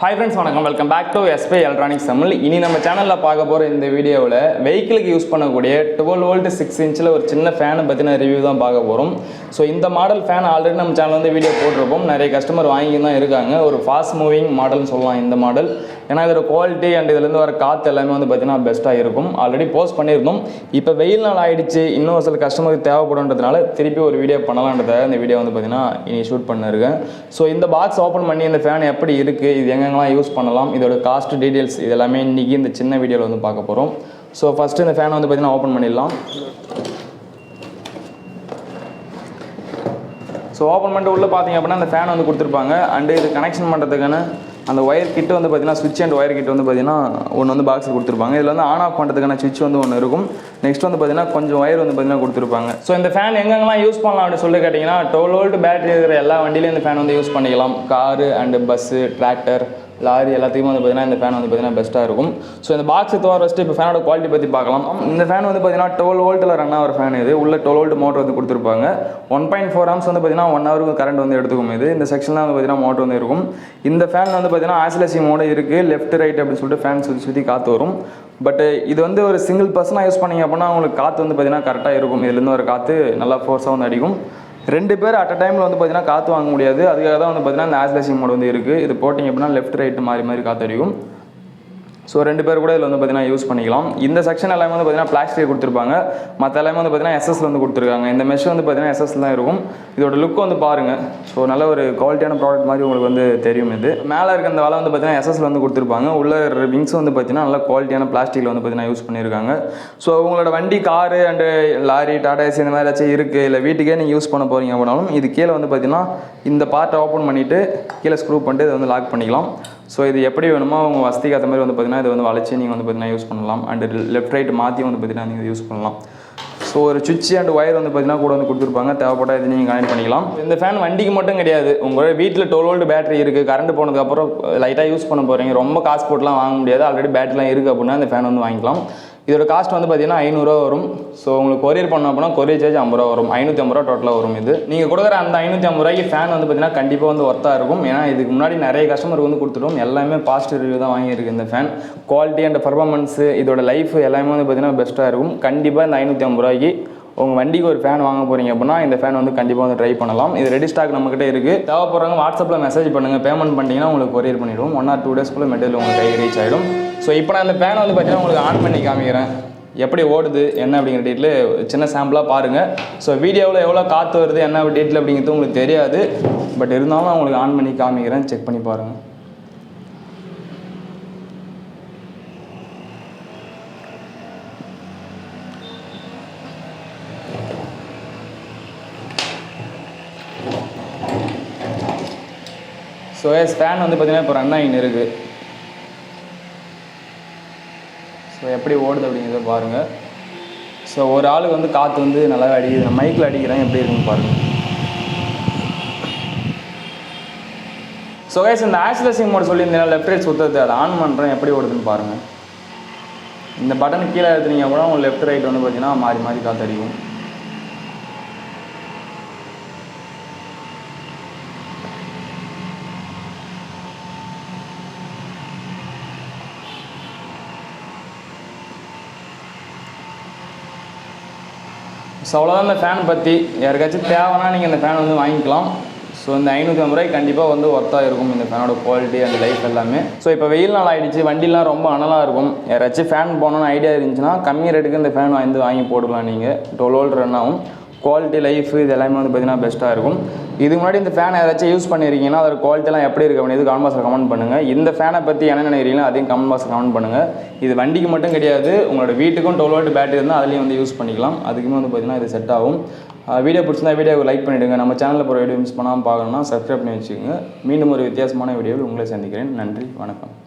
Hi friends வணக்கம். Welcome back to SP electronics Tamil இனி நம்ம சேனலில் பார்க்க போகிற இந்த வீடியோவில் வெஹிக்கிளுக்கு யூஸ் பண்ணக்கூடிய டுவெல் வோல்ட் சிக்ஸ் இன்ச்சில் ஒரு சின்ன ஃபேனை பற்றின ரிவ்யூ தான் பார்க்க போகிறோம் ஸோ இந்த மாடல் ஃபேன் ஆல்ரெடி நம்ம சேனல் வந்து வீடியோ போட்டிருப்போம். நிறைய கஸ்டமர் வாங்கி தான் இருக்காங்க. ஒரு ஃபாஸ்ட் மூவிங் மாடல்னு சொல்லலாம் இந்த மாடல் ஏன்னா இதோட குவாலிட்டி அண்ட் இதுலேருந்து வர காற்று எல்லாமே வந்து பார்த்தீங்கன்னா பெஸ்ட்டாக இருக்கும். ஆல்ரெடி போஸ்ட் பண்ணியிருந்தோம். இப்போ வெயில் நாள் ஆகிடுச்சு இன்னும் ஒரு சில கஸ்டமருக்கு தேவைப்படுன்றதுனால திருப்பி ஒரு வீடியோ பண்ணலான்றத இந்த வீடியோ வந்து பார்த்தீங்கன்னா இனி ஷூட் பண்ணிருக்கேன். ஸோ இந்த பாக்ஸ் ஓப்பன் பண்ணி இந்த ஃபேன் எப்படி இருக்குது இது எங்கெங்கெல்லாம் யூஸ் பண்ணலாம். இதோட காஸ்ட் டீட்டெயில்ஸ் இது எல்லாமே இன்றைக்கி இந்த சின்ன வீடியோவில் வந்து பார்க்க போகிறோம் ஸோ ஃபஸ்ட்டு இந்த ஃபேனை வந்து பார்த்தீங்கன்னா ஓப்பன் பண்ணிடலாம். ஸோ ஓப்பன் பண்ணிட்டு உள்ளே பார்த்தீங்க அப்படின்னா அந்த ஃபேன் வந்து கொடுத்துருப்பாங்க. அண்டு இது கனெக்ஷன் பண்ணுறதுக்கான அந்த ஒயர் கிட்ட வந்து பார்த்தீங்கன்னா சுவிட்ச் அண்ட் ஒயர் கிட் வந்து பார்த்தீங்கன்னா ஒன்று வந்து பாக்ஸில் கொடுத்துருப்பாங்க. இதில் வந்து ஆன் ஆஃப் பண்ணுறதுக்கான சுவிட்ச் வந்து ஒன்று இருக்கும். நெக்ஸ்ட் வந்து பார்த்தீங்கன்னா கொஞ்சம் ஒயர் வந்து பார்த்தீங்கன்னா கொடுத்துருப்பாங்க. ஸோ இந்த ஃபேன் எங்கெங்கெல்லாம் யூஸ் பண்ணலாம் அப்படின்னு சொல்லி கேட்டிங்கன்னா டுவெல் வோல்ட் பேட்டரி இருக்கிற எல்லா வண்டியிலையும் இந்த ஃபேன் வந்து யூஸ் பண்ணிக்கலாம். Car and bus tractor lorry எல்லாத்தையும் வந்து பார்த்தீங்கன்னா இந்த ஃபேன் வந்து பார்த்தீங்கன்னா பெஸ்ட்டாக இருக்கும். ஸோ இந்த பாக்ஸ் தோற ஃபஸ்ட்டு இப்போ ஃபேனோட குவாலிட்டி பற்றி பார்க்கலாம். இந்த ஃபேன் வந்து பார்த்தீங்கன்னா டுவெல் வோல்ட்டில் ரன் ஆகிற ஃபேன் இது. உள்ள டுவெல் வோல்ட் மோட்டர் வந்து கொடுத்துருப்பாங்க. ஒன் பாயிண்ட் ஃபோர் ஆம்ஸ் வந்து பார்த்தீங்கன்னா ஒன் ஹவருக்கு கரண்ட் வந்து எடுத்துக்கும் இது. இந்த செக்ஷனில் வந்து பார்த்தீங்கன்னா மோட்டர் வந்து இருக்கும். இந்த ஃபேன் வந்து பார்த்தீங்கன்னா ஆசிலேசி மோடு இருக்குது லெஃப்ட் ரைட் அப்படின்னு சொல்லிட்டு ஃபேன் சுற்றி சுற்றி காற்று வரும். பட் uh, இது வந்து ஒரு சிங்கிள் பர்சனாக யூஸ் பண்ணிங்க அப்படின்னா உங்களுக்கு காற்று வந்து பார்த்திங்கன்னா கரெக்டாக இருக்கும். இதுலேருந்து ஒரு காற்று நல்லா ஃபோர்ஸாக வந்து அடிக்கும். ரெண்டு பேர் அட் அ டைமில் வந்து பார்த்தீங்கன்னா காற்று வாங்க முடியாது. அதுக்காக தான் வந்து பார்த்தீங்கன்னா இந்த ஆஸ்லேசிங் மோட் வந்து இருக்குது இது போட்டிங்க அப்படின்னா லெஃப்ட் ரைட் மாறி மாதிரி காற்று அடிக்கும். ஸோ ரெண்டு பேர் கூட இதில் வந்து பார்த்தீங்கன்னா யூஸ் பண்ணிக்கலாம். இந்த செக்ஷன் எல்லாமே வந்து பார்த்தீங்கன்னா பிளாஸ்டிக் கொடுத்துருப்பாங்க. மற்ற எல்லாமே வந்து பார்த்தீங்கன்னா எஸ்எஸ்ல வந்து கொடுத்துருக்காங்க. இந்த மெஷ் வந்து பார்த்தீங்கன்னா எஸ்எஸ் தான் இருக்கும். இதோட லுக் வந்து பாருங்கள் ஸோ நல்ல ஒரு குவாலிட்டியான ப்ராடக்ட் மாதிரி உங்களுக்கு வந்து தெரியும் இது. மேலே இருக்க அந்த வலை வந்து பார்த்தீங்கன்னா எஸ்எஸ்ல வந்து கொடுத்துருப்பாங்க. உள்ள விங்ஸ் வந்து பார்த்தீங்கன்னா நல்ல குவாலிட்டியான பிளாஸ்டிக்கில் வந்து பார்த்தீங்கன்னா யூஸ் பண்ணியிருக்காங்க ஸோ உங்களோட வண்டி car and lorry Tata AC இந்த மாதிரி ஏதாச்சும் இருக்குது இல்லை வீட்டுக்கே நீங்கள் யூஸ் பண்ண போகிறீங்க அப்படின்னாலும் இது கீழே வந்து பார்த்தீங்கன்னா இந்த பார்ட்டை ஓப்பன் பண்ணிவிட்டு கீழே ஸ்க்ரூ பண்ணிட்டு இதை வந்து லாக் பண்ணிக்கலாம். ஸோ இது எப்படி வேணுமோ உங்கள் வசதிக்கு ஏற்ற மாதிரி வந்து பார்த்தீங்கன்னா இது வந்து வளைச்சி நீங்கள் வந்து பார்த்தீங்கன்னா யூஸ் பண்ணலாம். அண்ட் லெஃப்ட் ரைட் மாற்றி வந்து பார்த்தீங்கன்னா நீங்கள் யூஸ் பண்ணலாம். ஸோ ஒரு சுவிட்ச் அண்ட் ஒயர் வந்து பார்த்தீங்கன்னா கூட வந்து கொடுத்துருப்பாங்க. தேவைப்பட்டால் இது நீங்கள் கனெக்ட் பண்ணிக்கலாம். இந்த ஃபேன் வண்டிக்கு மட்டும் கிடையாது. உங்களோட வீட்டில் டுவெல் வோல்ட் பேட்டரி இருக்குது கரண்ட் போனதுக்கப்புறம் லைட்டாக யூஸ் பண்ண போகிறீங்க ரொம்ப காசு போட்டுலாம் வாங்க முடியாது. ஆல்ரெடி பேட்டரிலாம் இருக்குது அப்படின்னா இந்த ஃபேன் வந்து வாங்கிக்கலாம். இதோட காஸ்ட் வந்து பார்த்தீங்கன்னா ஐநூறுரூவா வரும். ஸோ உங்களுக்கு கொரியர் பண்ண அப்படின்னா கொரியர் சார்ஜ் ஐம்பது ரூபா வரும். ஐநூற்றி ஐம்பது ரூபா டோட்டலாக வரும் இது. நீங்கள் கொடுக்குற அந்த ஐநூற்றி ஐம்பது ரூபாய்க்கு ஃபேன் வந்து பார்த்தீங்கன்னா கண்டிப்பாக வந்து ஒர்த்தாக இருக்கும். ஏன்னா இதுக்கு முன்னாடி நிறைய கஸ்டமருக்கு வந்து கொடுத்துட்டோம். எல்லாமே பாசிட்டிவ் ரிவ்யூ தான் வாங்கியிருக்கு இந்த ஃபேன் குவாலிட்டி அண்ட் பர்ஃபார்மன்ஸு இதோட லைஃப் எல்லாமே வந்து பார்த்தீங்கன்னா பெஸ்ட்டாக இருக்கும். கண்டிப்பாக இந்த ஐநூற்றி ஐம்பது ரூபாய்க்கு உங்கள் வண்டிக்கு ஒரு ஃபேன் வாங்க போகிறீங்க அப்படின்னா இந்த ஃபேன் வந்து கண்டிப்பாக வந்து ட்ரை பண்ணலாம். இது ரெடி ஸ்டாக் நம்மக்கிட்ட இருக்குது தேவைப்படுறவங்க வாட்ஸ்அப்பில் மெசேஜ் பண்ணுங்கள் பேமெண்ட் பண்ணிட்டீங்கன்னா உங்களுக்கு கொரியர் பண்ணிவிடுவோம் ஒன் ஆர் டூ டேஸ்க்குள்ளே மெட்டீரியல் உங்களுக்கு கை ரீச் ஆகிடும் ஸோ இப்போ நான் இந்த ஃபேன் வந்து பார்த்தீங்கன்னா உங்களுக்கு ஆன் பண்ணி காமிக்கிறேன். எப்படி ஓடுது என்ன அப்படிங்கிற டீட்டில் சின்ன சாம்பிளாக பாருங்கள் ஸோ வீடியோவில் எவ்வளோ காற்று வருது என்ன டீட்டில் அப்படிங்கிறது உங்களுக்கு தெரியாது. பட் இருந்தாலும் நான் உங்களுக்கு ஆன் பண்ணி காமிக்கிறேன். செக் பண்ணி பாருங்கள் ஸோ எஸ் ஃபேன் வந்து பார்த்தீங்கன்னா இப்போ ரன் ஆகின்னு இருக்குது ஸோ எப்படி ஓடுது அப்படிங்கிறத பாருங்கள் ஸோ ஒரு ஆளுக்கு வந்து காற்று வந்து நல்லாவே அடிக்குது. நான் மைக்கில் அடிக்கிறேன். எப்படி இருக்குன்னு பாருங்கள் ஸோ கைஸ் இந்த ஆக்சிலசிங் மோட் சொல்லியிருந்தேன் லெஃப்ட் ரைட் சுற்றுறது அதை ஆன் பண்ணுறேன் எப்படி ஓடுதுன்னு பாருங்கள் இந்த பட்டன் கீழே எடுத்துனீங்க கூட உங்கள் லெஃப்ட் ரைட் வந்து பார்த்தீங்கன்னா மாறி மாறி காற்று அடிக்கும். ஸோ அவ்வளோதான் இந்த ஃபேன் பற்றி யாருக்காச்சும் தேவைன்னா நீங்கள் இந்த ஃபேன் வந்து வாங்கிக்கலாம். ஸோ இந்த ஐநூற்றி ஐம்பது ரூபாய் கண்டிப்பாக வந்து ஒர்த்தாக இருக்கும் இந்த ஃபேனோட குவாலிட்டி அண்ட் லைஃப் எல்லாமே. ஸோ இப்போ வெயில் நாள் ஆகிடுச்சு வண்டிலாம் ரொம்ப அனலாக இருக்கும். யாராச்சும் ஃபேன் போகணுன்னு ஐடியா இருந்துச்சுன்னா கம்மி ரேட்டுக்கு இந்த ஃபேன் வந்து வாங்கி போட்டுக்கலாம் நீங்கள் டுவெல் வோல்ட் ரன் ஆகும். குவாலிட்டி லைஃப் இது எல்லாமே வந்து பார்த்தீங்கன்னா பெஸ்ட்டாக இருக்கும். இதுக்கு முன்னாடி இந்த ஃபேன் ஏதாச்சும் யூஸ் பண்ணியிருக்கீங்கன்னா அதோட குவாலிட்டிலாம் எப்படி இருக்க வேண்டியது கமெண்ட் பாக்ஸில் கமெண்ட் பண்ணுங்கள் இந்த ஃபேனை பற்றி என்ன நினைக்கிறீங்களோ அதையும் கமெண்ட் பாக்ஸில் கமெண்ட் பண்ணுங்கள் இது வண்டிக்கு மட்டும் கிடையாது உங்களோட வீட்டுக்கும் டுவெல் வாட் பேட்டரி இருந்தால் அதுலேயும் வந்து யூஸ் பண்ணிக்கலாம். அதுக்குமே வந்து பார்த்தீங்கன்னா இது செட் ஆகும். வீடியோ பிடிச்சிருந்தா வீடியோவை லைக் பண்ணிவிடுங்க நம்ம சேனலில் போகிற வீடியோ மிஸ் பண்ணாமல் பார்க்கணும்னா சப்ஸ்கிரைப் பண்ணி வச்சுக்கோங்க. மீண்டும் ஒரு வித்தியாசமான வீடியோவில் உங்களை சந்திக்கிறேன். நன்றி வணக்கம்.